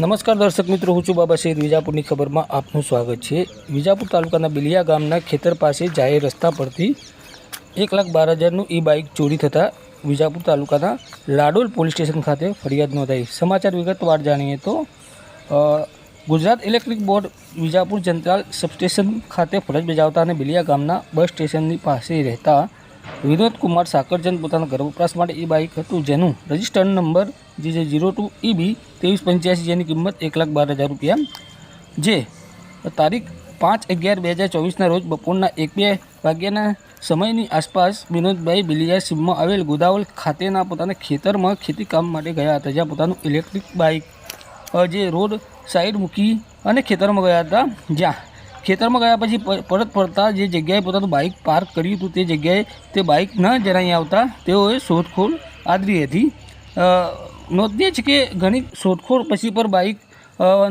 નમસ્કાર દર્શક મિત્રો, હું છું બાબા શેર. વિજાપુરની ખબરમાં આપનું સ્વાગત છે. વિજાપુર તાલુકાના બિલિયા ગામના ખેતર પાસે જાહેર રસ્તા પરથી એક લાખ બાર હજારનું ઈ બાઇક ચોરી થતાં વિજાપુર તાલુકાના લાડોલ પોલીસ સ્ટેશન ખાતે ફરિયાદ નોંધાઈ. સમાચાર વિગતવાર જાણીએ તો Gujarat electric board Vijapur Jantral substation ખાતે ફરજ બજાવતા અને બિલિયા ગામના બસ સ્ટેશનની પાસે રહેતા વિનોદ કુમાર સાકરચંદ પોતાના ઘર વપરાશ માટે એ બાઇક હતું જેનું રજિસ્ટર્ડ નંબર જે છે જીરો ટુ ઈબી ત્રેવીસ પંચ્યાસી જેની કિંમત એક લાખ બાર હજાર રૂપિયા. જે તારીખ પાંચ અગિયાર બે હજાર ચોવીસના રોજ બપોરના એક બે વાગ્યાના સમયની આસપાસ વિનોદભાઈ બિલિયા સીમમાં આવેલ ગોદાવલ ખાતેના પોતાના ખેતરમાં ખેતી કામ માટે ગયા હતા, જ્યાં પોતાનું ઇલેક્ટ્રિક બાઇક જે રોડ સાઈડ મૂકી અને ખેતરમાં ગયા હતા, જ્યાં ખેતરમાં ગયા પછી પરત ફરતા જે જગ્યાએ પોતાનું બાઇક પાર્ક કર્યું હતું તે જગ્યાએ તે બાઇક ન જરાઈ આવતા તેઓએ શોધખોળ આદરી હતી. નોંધનીય છે કે ઘણી શોધખોળ પછી પર બાઇક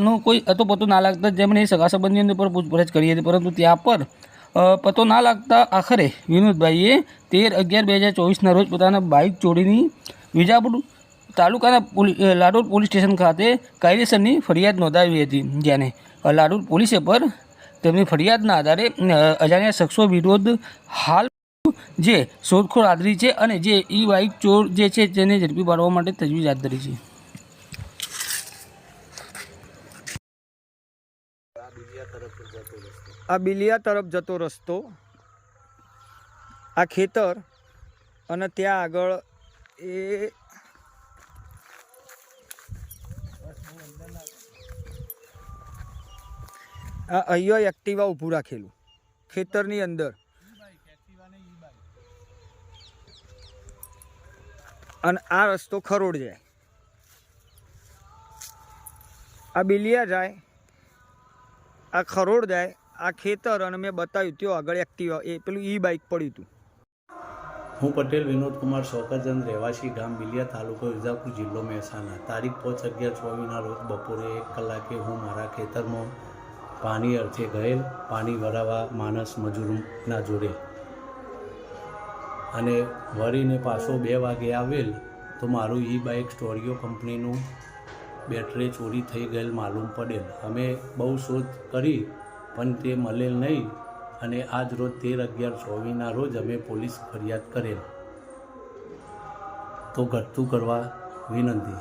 નો કોઈ અતો પતો ના લાગતા જેમણે સગા સંબંધીઓને પર પૂછપરછ કરી હતી. પરંતુ ત્યાં પર પતો ના લાગતા આખરે વિનોદભાઈએ તેર અગિયાર બે હજાર ચોવીસના રોજ પોતાના બાઇક ચોરીની વિજાપુર તાલુકાના લાડોર પોલીસ સ્ટેશન ખાતે કાયદેસરની ફરિયાદ નોંધાવી હતી. જેને લાડોર પોલીસે પર તેમની ફરિયાદના આધારે અજાણ્યા શખ્સો વિરોધ હાલ જે શોધખોળ આદરી છે અને જે ઈ બાઇક ચોર જે છે તેને ઝડપી પાડવા માટે તજવીજ હાથ ધરી છે. આ બિલિયા તરફ જતો રસ્તો, આ ખેતર અને ત્યાં આગળ એ આ અહીંયા એક્ટિવા ઊભું રાખેલું. ખેતરની અંદર. અને આ રસ્તો ખરોડ જાય. આ બિલિયા જાય. આ ખરોડ જાય. આ ખેતર અને મેં બતાવ્યું ત્યાં આગળ એક્ટિવા. એ પેલું ઈ બાઇક પડ્યું હતું. હું પટેલ વિનોદ કુમાર શોકરચંદ રહેવાસી ગામ બિલિયા તાલુકો વિજાપુર જિલ્લો મહેસાણા. તારીખ પાંચ અગિયાર ચોવીસના રોજ બપોરે એક કલાકે હું મારા ખેતરમાં પાણી અર્થે ગયેલ પાણી ભરાવા માણસ મજૂરના જોડે. અને વળીને પાછો બે વાગે આવેલ તો મારું ઈ બાઇક સ્ટોરિયો કંપનીનું બેટરી ચોરી થઈ ગયેલ માલુમ પડેલ. અમે બહુ શોધ કરી, પણ તે મળેલ નહીં અને આજ રોજ તેર અગિયાર ચોવીના રોજ અમે પોલીસ ફરિયાદ કરેલ. તો ઘટતું કરવા વિનંતી.